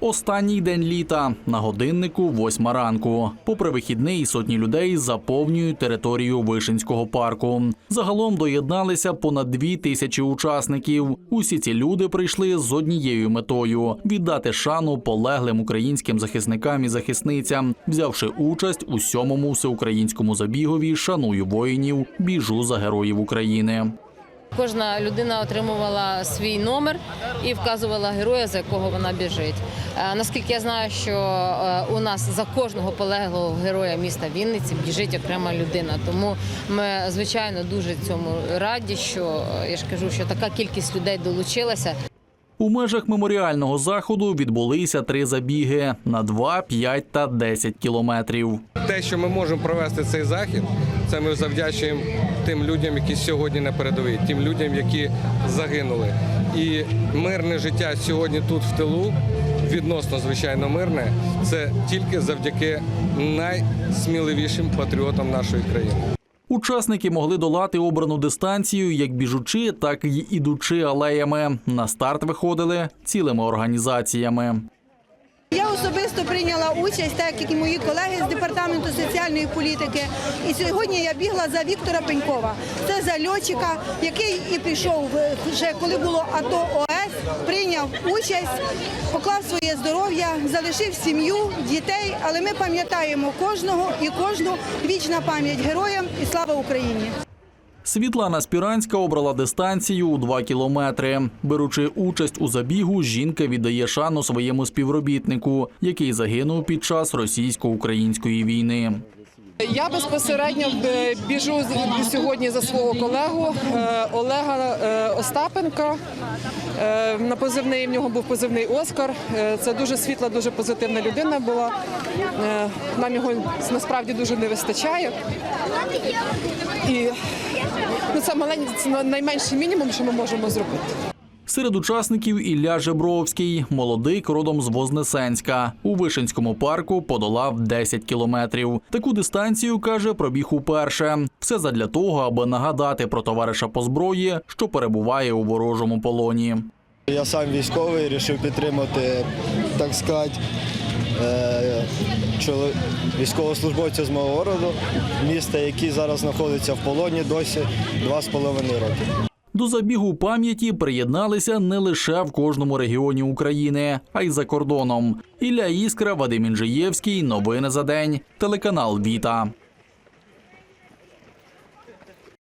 Останній день літа на годиннику восьма ранку. Попри вихідний, сотні людей заповнюють територію Вишинського парку. Загалом доєдналися понад дві тисячі учасників. Усі ці люди прийшли з однією метою віддати шану полеглим українським захисникам і захисницям, взявши участь у сьомому всеукраїнському забігові Шаную воїнів, біжу за героїв України. Кожна людина отримувала свій номер і вказувала героя, за якого вона біжить. Е, Наскільки я знаю, що е, у нас за кожного полеглого героя міста Вінниці біжить окрема людина. Тому ми звичайно дуже цьому раді, що е, я ж кажу, що така кількість людей долучилася. У межах меморіального заходу відбулися три забіги на 2, 5 та 10 кілометрів. Те, що ми можемо провести цей захід, це ми завдячуємо тим людям, які сьогодні на передовій, тим людям, які загинули. І мирне життя сьогодні тут в тилу, відносно звичайно мирне, це тільки завдяки найсміливішим патріотам нашої країни. Учасники могли долати обрану дистанцію як біжучи, так і ідучи алеями. На старт виходили цілими організаціями. Я особисто прийняла участь, так як і мої колеги з департаменту соціальної політики. І сьогодні я бігла за Віктора Пенькова. Це за льотчика, який і пішов вже коли було АТО ОС, прийняв участь, поклав своє здоров'я, залишив сім'ю, дітей. Але ми пам'ятаємо кожного і кожну вічна пам'ять героям і слава Україні. Світлана Спіранська обрала дистанцію у 2 кілометри. Беручи участь у забігу, жінка віддає шану своєму співробітнику, який загинув під час російсько-української війни. Я безпосередньо е, біжу сьогодні за свого колегу е, Олега е, Остапенка. Е, На позивний в нього був позивний Оскар. Е, Це дуже світла, дуже позитивна людина була. Е, Нам його насправді дуже не вистачає. І ну, це маленький, це найменший мінімум, що ми можемо зробити. Серед учасників Ілля Жебровський, молодик родом з Вознесенська. У Вишинському парку подолав 10 кілометрів. Таку дистанцію, каже, пробіг уперше. Все задля того, аби нагадати про товариша по зброї, що перебуває у ворожому полоні. Я сам військовий, вирішив підтримати, так сказати, е, військовослужбовця з мого городу, міста, який зараз знаходиться в полоні досі два з половиною роки. До забігу пам'яті приєдналися не лише в кожному регіоні України, а й за кордоном. Ілля Іскра, Вадим Інжиєвський. Новини за день. Телеканал Віта.